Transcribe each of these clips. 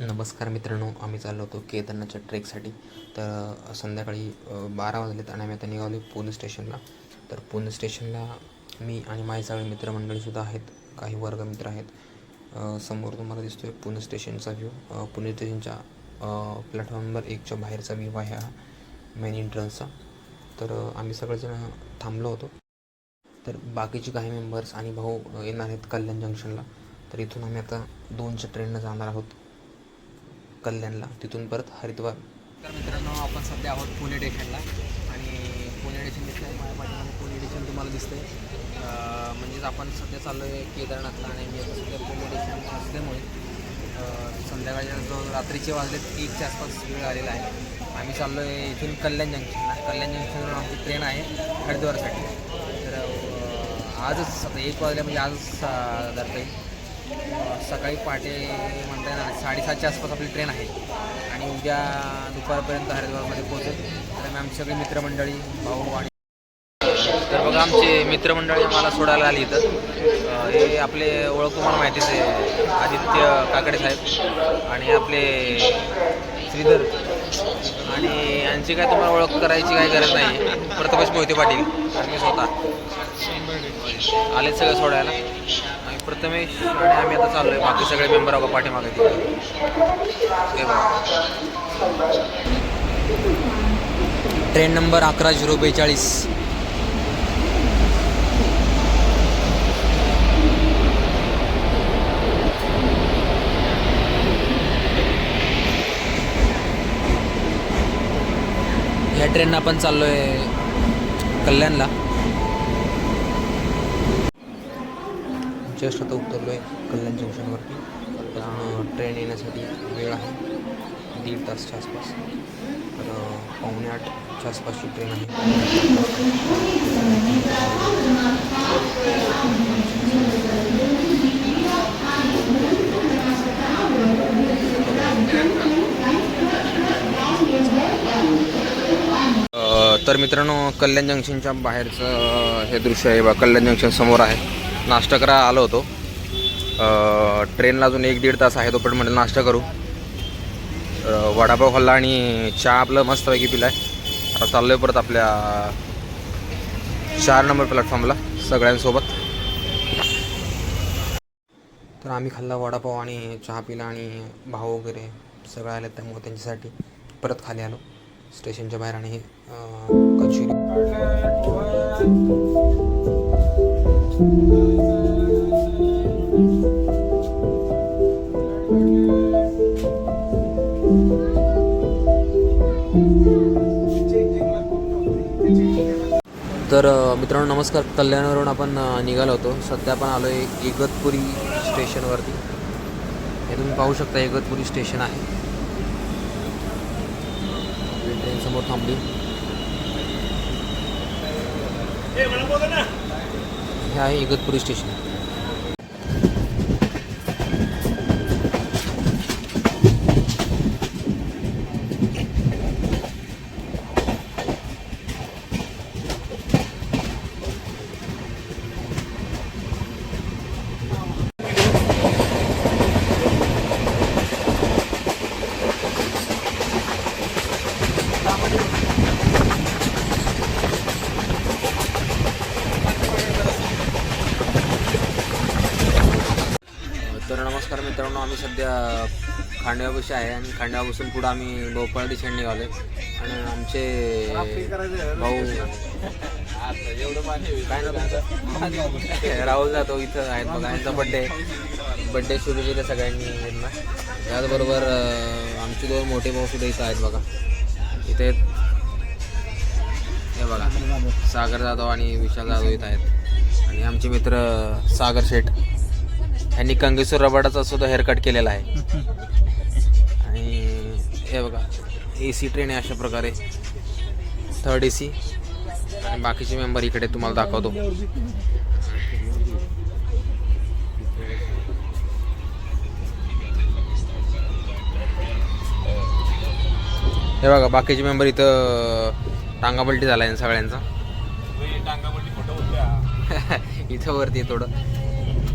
नमस्कार मित्रांनो आम्ही चाललो होतो केदारनाथच्या ट्रेकसाठी. तर संध्याकाळी बारा वाजलेत आणि आम्ही आता निघालो पुणे स्टेशनला. तर पुणे स्टेशनला मी आणि माझे सगळे मित्रमंडळीसुद्धा आहेत काही वर्गमित्र आहेत. समोर तुम्हाला दिसतो आहे पुणे स्टेशनचा व्ह्यू पुणे स्टेशनच्या प्लॅटफॉर्म नंबर एकच्या बाहेरचा व्ह्यू आहे हा मेन एंट्रन्सचा तर आम्ही सगळेजण थांबलो होतो. तर बाकीचे काही मेंबर्स आणि भाऊ येणार आहेत कल्याण जंक्शनला तर इथून आम्ही आता दोनच्या ट्रेननं जाणार आहोत. कल्याणला. तिथून परत हरिद्वार. तर मित्रांनो आपण सध्या आहोत पुणे स्टेशनला आणि पुणे स्टेशन दिसतंय माझ्या पाठीमध्ये पुणे स्टेशन तुम्हाला दिसतंय. म्हणजेच आपण सध्या चाललो आहे केदारनाथला आणि मी आता सध्या पुणे स्टेशन असल्यामुळे संध्याकाळच्या जवळ रात्रीचे वाजले एकच्या आसपास वेळ आलेला आहे. आम्ही चाललो आहे इथून कल्याण जंक्शनला कल्याण जंक्शनवरून आमची ट्रेन आहे हरिद्वारसाठी. तर आजच आता एक वाजल्या म्हणजे आजच धरता येईल सकाळी पहाटे म्हणता येणार साडेसातच्या आसपास आपली ट्रेन आहे. आणि उद्या दुपारपर्यंत हरिद्वारमध्ये पोहोचेल. तर आम्ही आमची सगळी मित्रमंडळी भाऊ आणि तर बघा आमचे मित्रमंडळी आम्हाला सोडायला आली इथं. हे आपले ओळख तुम्हाला माहितीच आहे आदित्य काकडे साहेब आणि आपले श्रीधर. आणि यांची काय तुम्हाला ओळख करायची काही गरज नाही. प्रथमेश मोहिते पाटील आणि मी स्वतः आले सगळं सोडायला. प्रथमेश आणि आम्ही आता चाललो आहे बाकी सगळे मेंबर आहोत पाठीमागे ट्रेन नंबर अकरा झिरो बेचाळीस. ह्या ट्रेननं आपण चाललो आहे कल्याणला. जस्ट आता उतरलो आहे कल्याण जंक्शनवरती. ट्रेन येण्यासाठी वेळ आहे. दीड तासच्या आसपास. तर पावणे आठच्या आसपासची ट्रेन आहे. तर मित्रांनो कल्याण जंक्शनच्या बाहेरचं हे दृश्य आहे. बा कल्याण जंक्शन समोर आहे. नाश्ता करा आलो होतो. ट्रेनला अजून एक दीड तास आहे तोपर्यंत म्हटलं नाश्ता करू. वडापाव खाल्ला आणि चहा आपलं मस्तपैकी पिलाय. आता चाललो आहे परत आपल्या चार नंबर प्लॅटफॉर्मला सगळ्यांसोबत. तर आम्ही खाल्ला वडापाव आणि चहा पिला आणि भाऊ वगैरे सगळं आले त्यामुळे त्यांच्यासाठी परत खाली आलो. स्टेशनच्या बाहेर आणि कचुरी तर मित्रांनो नमस्कार. कल्याणवरून आपण निघालो होतो. सध्या आपण आलो आहे इगतपुरी स्टेशनवरती. हे तुम्ही पाहू शकता इगतपुरी स्टेशन आहे. ट्रेन समोर थांबली हे आहे इगतपुरी स्टेशन तर नमस्कार मित्रांनो आम्ही सध्या खांडव्यापाशी आहे आणि खांडव्यापासून पुढं आम्ही भोपाळ डिशेंड निघालो आणि आमचे भाऊ काय ना तुमचं? राहुल जातो इथं आहेत बघा यांचा बड्डे बड्डे सुरू केले सगळ्यांनी यांना त्याचबरोबर आमचे दोन मोठे भाऊ सुद्धा इथं आहेत बघा. इथे हे बघा सागर जाधव आणि विशाल जाधव इथं आहेत. आणि आमचे मित्र सागर शेठ. यांनी कंगेसूर रबाडाचा सुद्धा हेअरकट केलेला आहे. हे बघा ए सी ट्रेन आहे अशा प्रकारे. थर्ड ए सी आणि बाकीचे मेंबर इकडे तुम्हाला दाखवतो. हे बघा बाकीचे मेंबर इथं टांगापलटी झाला आहे सगळ्यांचा. इथं वरती आहे थोडं.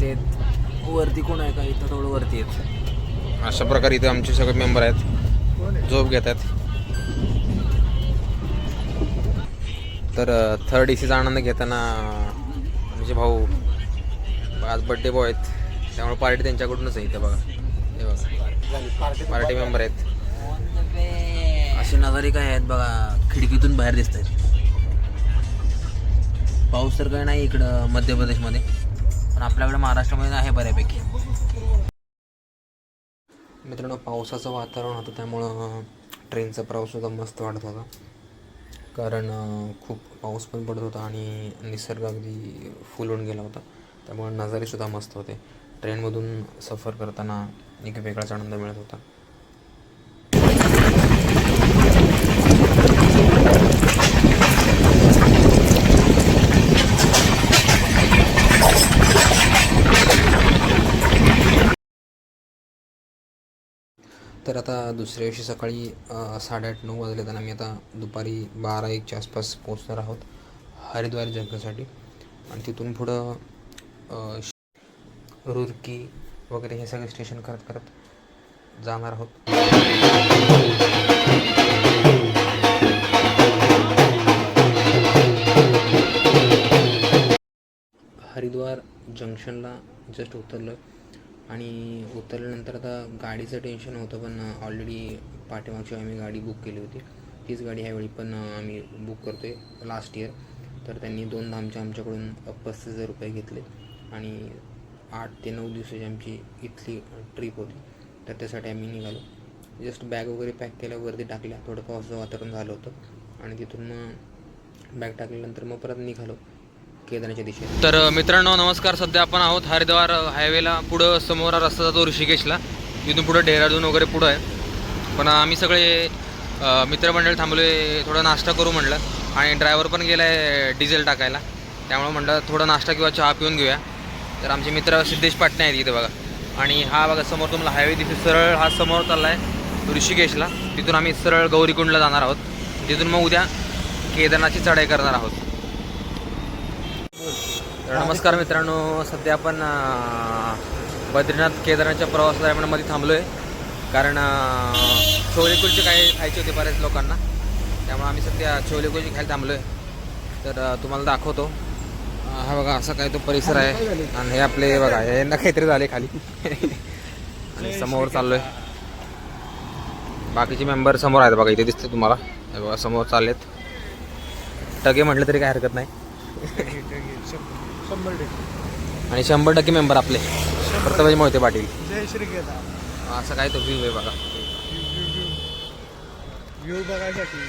ते वरती कोण आहे का? इथं थोडं वरती आहेत. अशा प्रकारे इथं आमचे सगळे मेंबर आहेत. झोप घेतात. तर थर्ड ए सीचा आनंद घेताना म्हणजे भाऊ आज बड्डे बॉय आहेत. त्यामुळे पार्टी त्यांच्याकडूनच आहे इथे बघा. हे बघा. पार्टी मेंबर आहेत. असे नजारे काय आहेत बघा. खिडकीतून बाहेर दिसत आहेत. पाऊस तर काय नाही इकडं मध्य प्रदेशमध्ये पण आपल्याकडे महाराष्ट्रामध्ये आहे बऱ्यापैकी. मित्रांनो पावसाचं वातावरण होतं त्यामुळं ट्रेनचा प्रवाससुद्धा मस्त वाटत होता. कारण खूप पाऊस पण पडत होता आणि निसर्ग अगदी फुलून गेला होता. त्यामुळे नजारेसुद्धा मस्त होते. ट्रेनमधून सफर करताना एक वेगळाच आनंद मिळत होता. तर आता दुसऱ्या दिवशी सकाळी साडेआठ नऊ वाजले तर आम्ही आता दुपारी बारा एकच्या आसपास पोचणार आहोत हरिद्वार जंगलसाठी. आणि तिथून पुढं रुरकी वगैरे हे सगळे स्टेशन करत करत जाणार आहोत. हरिद्वार जंक्शनला जस्ट उतरलं आणि उतरल्यानंतर आता गाडीचं टेन्शन होतं पण ऑलरेडी पाठीमागची आम्ही गाडी बुक केली होती. तीच गाडी ह्यावेळी पण आम्ही बुक करतो आहे लास्ट इयर तर त्यांनी दोन धामचे आमच्याकडून पस्तीस हजार रुपये घेतले. आणि आठ ते नऊ दिवसाची आमची इथली ट्रिप होती. तर त्यासाठी आम्ही निघालो. जस्ट बॅग वगैरे पॅक केल्या वरती टाकल्या. थोडं पावसाचं वातावरण झालं होतं. आणि तिथून मग बॅग टाकल्यानंतर मग परत निघालो. केदारच्या दिशेने. तर मित्रांनो नमस्कार. सध्या आपण आहोत हरिद्वार हायवेला. पुढं समोर रस्ता जातो ऋषिकेशला. तिथून पुढं डेहराडून वगैरे पुढं आहे. पण आम्ही सगळे मित्रमंडळ थांबलोय. थोडा नाश्ता करू म्हटलं. आणि ड्रायव्हर पण गेला आहे डिझेल टाकायला. त्यामुळे म्हटलं थोडा नाश्ता किंवा चहा पिऊन घेऊया. तर आमचे मित्र सिद्धेश पाटणे आहेत इथे बघा. आणि हा बघा समोर तुम्हाला हायवे दिसतो सरळ हा समोर चालला आहे ऋषिकेशला. तिथून आम्ही सरळ गौरीकुंडला जाणार आहोत. तिथून मग उद्या केदारनाथची चढाई करणार आहोत. नमस्कार मित्रांनो सध्या आपण बद्रीनाथ केदारनाथच्या प्रवासामध्ये थांबलो आहे कारण छोलेकुलचे काही खायचे होते बऱ्याच लोकांना. त्यामुळे आम्ही सध्या छोलेकुलचे खायला थांबलो आहे तर तुम्हाला दाखवतो. हा बघा असा काय तो परिसर आहे. आणि हे आपले बघा यांना काहीतरी झाले खाली. आणि समोर चाललो आहे बाकीचे मेंबर समोर आहेत बघा इथे दिसते तुम्हाला. हे बघा समोर चाललेत. टगे म्हटलं तरी काय हरकत नाही. शंभर टक्के. आणि शंभर टक्के मेंबर आपले. प्रतापजी मोहिते पाटील. जय श्री केदार असं काय तो व्ह्यू आहे बघा. व्ह्यू बघायसाठी.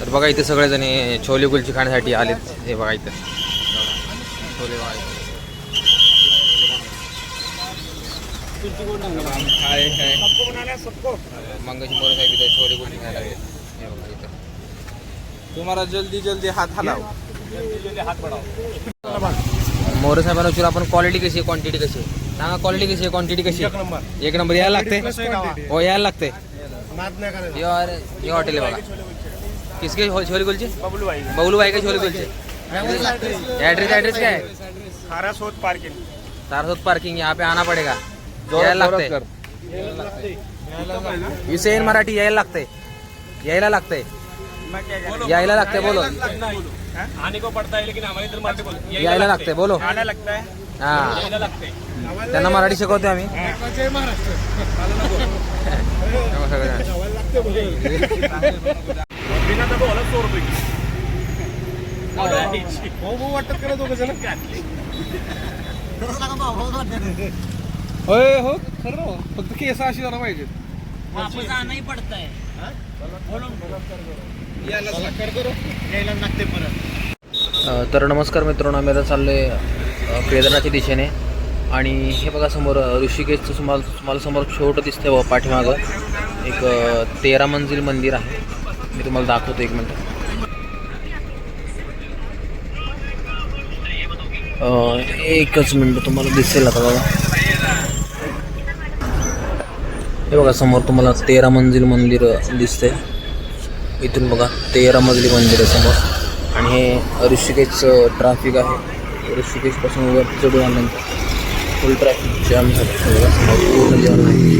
तर बघा इथे सगळेजण छोले कुलची खाण्यासाठी आलेत. हे बघा इथं. छोले इथे. मंगेश मोरे साहेब इथे छोले कुलची खायला लागले हे बघा इथं. तुम्हाला जल्दी जल्दी हात हलाव. मोरे साहेबांना विचारू आपण क्वालिटी कशी आहे क्वांटिटी कशी आहे? सांगा क्वालिटी कशी आहे क्वांटिटी कशी आहे? नंबर. एक नंबर यायला लागते? हो यायला लागते. ये और ये हॉटेल बघा किसके हो- छोले कुलचे बबलू भाई बबलू भाई के छोले कुलचे एड्रेस एड्रेस क्या है खारा सोत पार्किंग सारस्वत पार्किंग यहाँ पे आना पड़ेगा. यायला लागतंय विषय इन मराठी यायला लागतंय यायला लागतंय यायला लागतंय बोलो. आने को पड़ता है लेकिन हमारे इधर मराठी बोलो। यायला लागतंय बोलो. आना लगता है। हा. यायला लागते त्यांना मराठी शिकवतोय आम्ही. जय महाराष्ट्र. बिना तर बोला. सो रुपये भाऊ भाऊ वाटत करा दोघं जण. होय हो. खरं हो. फक्त केस अशी जरा पाहिजे यायला लागते परत. तर नमस्कार मित्रांनो आम्ही आता चाललो आहे केदारनाथच्या दिशेने. आणि हे बघा समोर ऋषिकेशचं तुम्हाला तुम्हाला समोर छोटं दिसतंय बघा पाठीमागं. एक तेरा मंजिल मंदिर आहे. मी तुम्हाला दाखवतो एक मिनटं. एकच मिनटं तुम्हाला दिसेल आता बघा. हे बघा समोर तुम्हाला तेरा मंजिल मंदिर दिसतंय. इथून बघा तेरा मजली मंदिर आहे समोर. आणि हे ऋषिकेशचं ट्रॅफिक आहे. ऋषिकेशपासून वर चढून आल्यानंतर फुल ट्रॅफिक जाम झालं. सगळं जाम आहे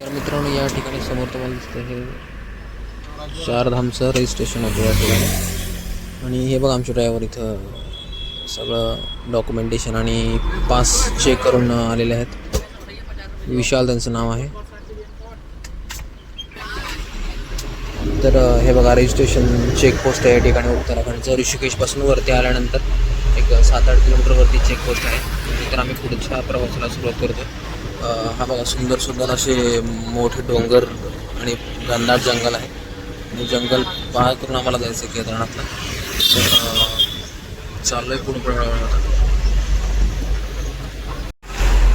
तर मित्रांनो या ठिकाणी समोर तुम्हाला दिसतं हे चारधामचं रजिस्ट्रेशन होतं या ठिकाणी. आणि हे बघा आमचे ड्रायव्हर इथं सगळं डॉक्युमेंटेशन आणि पास चेक करून आलेले आहेत. विशाल त्यांचं नाव आहे. तर हे बघा रजिस्ट्रेशन चेकपोस्ट आहे या ठिकाणी उत्तराखंडचं. ऋषिकेशपासून वरती आल्यानंतर एक सात आठ किलोमीटरवरती चेकपोस्ट आहे. तर आम्ही पुढच्या प्रवासाला सुरुवात करतो हा बघा सुंदर सुंदर असे मोठे डोंगर आणि घनदाट जंगल आहे. आणि जंगल पार करून आम्हाला जायचं आहे केदारनाथला. तर आहे चाललो आहे पुढे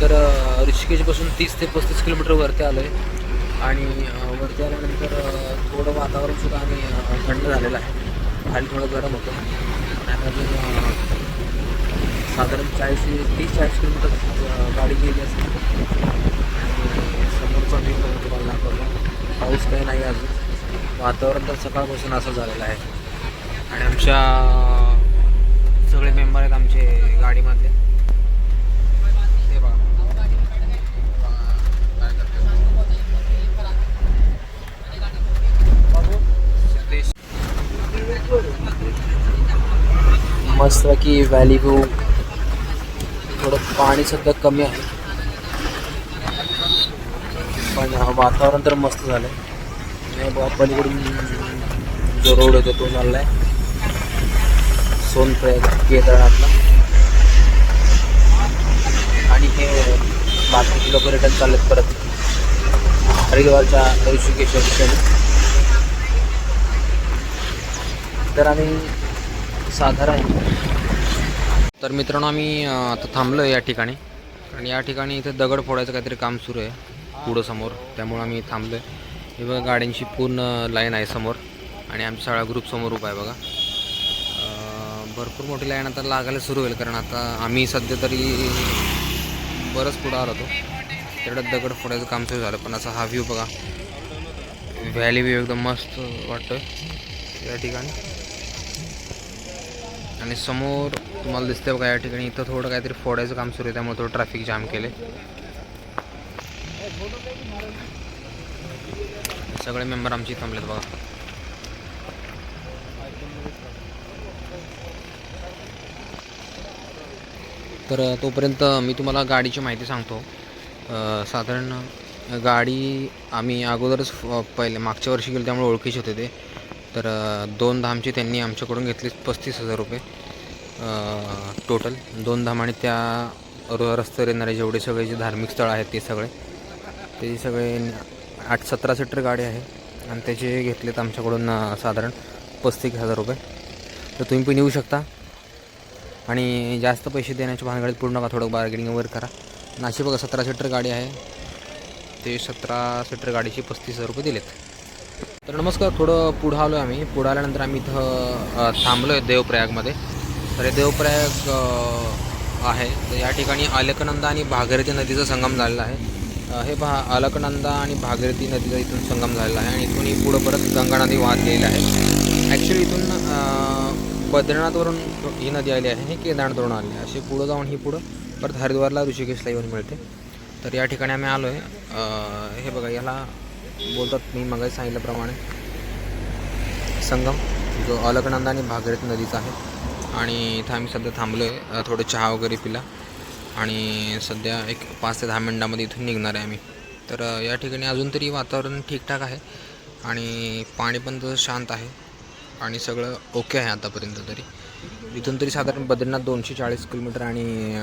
तर ऋषिकेशपासून तीस ते पस्तीस किलोमीटरवरती आलो आहे आणि वरती आल्यानंतर थोडं वातावरण सुद्धा आणि थंड झालेलं आहे. खाली थोडं गरम होतं. आणि अजून साधारण चाळीस तीस चाळीस किलोमीटर गाडी गेली असते. आणि समोरचा व्ह्यू बघून तुम्हाला दाखवला पाऊस काही नाही अजून. वातावरण तर सकाळपासून असं झालेलं आहे. आणि आमच्या सगळे मेंबर आहेत आमचे गाडीमधले ते बघा सिद्धेश. मस्त की व्हॅली व्यू थोडं पाणी सध्या कमी आहे. पण वातावरण तर मस्त झालं आहे पलीकडून जो रोड होतो तो चालला आहे सोनप्रयाग केदारनाथला. आणि हे बाकीचे लोक रिटर्न चाललेत परत? हरिद्वारच्या ऋषिकेश ठिकाणी तर आम्ही साधारण. तर मित्रांनो आम्ही आता थांबलो आहे या ठिकाणी. कारण या ठिकाणी इथे दगड फोडायचं काहीतरी काम सुरू आहे पुढं समोर. त्यामुळं आम्ही थांबलो आहे हे बघा गाड्यांची पूर्ण लाईन आहे समोर. आणि आमचा सगळा ग्रुप समोर उभा आहे बघा. भरपूर मोठी लाईन आता लागायला सुरू होईल. कारण आता आम्ही सध्या तरी बरंच पुढं आलो होतो. तेवढं दगड फोडायचं काम सुरू झालं. पण असा हा व्ह्यू बघा. व्हॅली व्ह्यू एकदम मस्त वाटतोय या ठिकाणी. आणि समोर तुम्हाला दिसतंय बघा या ठिकाणी इथं थोडं काहीतरी फोडायचं काम सुरू आहे त्यामुळे थोडं ट्रॅफिक जाम केले सगळे मेंबर आमचे थांबलेत बघा. तर तोपर्यंत मी तुम्हाला गाडीची माहिती सांगतो. साधारण गाडी आम्ही अगोदरच पहिले मागच्या वर्षी गेलो त्यामुळे ओळखीचे होते ते. तर दोन धामची त्यांनी आमच्याकडून घेतली पस्तीस हजार रुपये टोटल दोन धाम आणि त्या रस्त्यावर येणारे जेवढे सगळे जे धार्मिक स्थळ आहेत ते सगळे ते सगळे आठ सतरा सीटर गाडी आहे आणि त्याचे घेतलेत आमच्याकडून साधारण पस्तीस हजार रुपये. तर तुम्ही पण येऊ शकता आणि जास्त पैसे देण्याच्या भानगडीत पूर्ण नका थोडं बार्गेनिंग वगैरे करा. नाशिक बघा सतरा सीटर गाडी आहे. ते सतरा सीटर गाडीचे पस्तीस हजार रुपये दिलेत. तर नमस्कार थोडं पुढं आलो आहे आम्ही. पुढं आल्यानंतर आम्ही इथं थांबलो आहे देवप्रयागमध्ये. तर हे देवप्रयाग आहे. तर या ठिकाणी अलकनंदा आणि भागीरथी नदीचा संगम झालेला आहे. हे भा अलकनंदा आणि भागीरथी नदीचा इथून संगम झालेला आहे आणि इथून ही पुढं परत गंगा नदी वाहत गेलेली आहे. ॲक्च्युली इथून बद्रीनाथवरून ही नदी आली आहे हे केदारनाथवरून आली आहे. असे पुढं जाऊन ही पुढं परत हरिद्वारला ऋषिकेशला येऊन मिळते. तर या ठिकाणी आम्ही आलो आहे हे बघा याला बोलतात मी मग सांगितल्याप्रमाणे. संगम जो अलकनंदा आणि भागीरथी नदीचा आहे. आणि इथं आम्ही सध्या थांबलो आहे थोडं चहा वगैरे पिला. आणि सध्या एक पाच ते दहा मिनटामध्ये इथून निघणार आहे आम्ही. तर या ठिकाणी अजून तरी वातावरण ठीकठाक आहे. आणि पाणी पण तसं शांत आहे. आणि सगळं ओके आहे आतापर्यंत तरी. इथून तरी साधारण बद्रीनाथ दोनशे चाळीस किलोमीटर आणि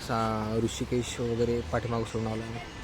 सा ऋषिकेश वगैरे पाठीमागं सोडून आलो आहे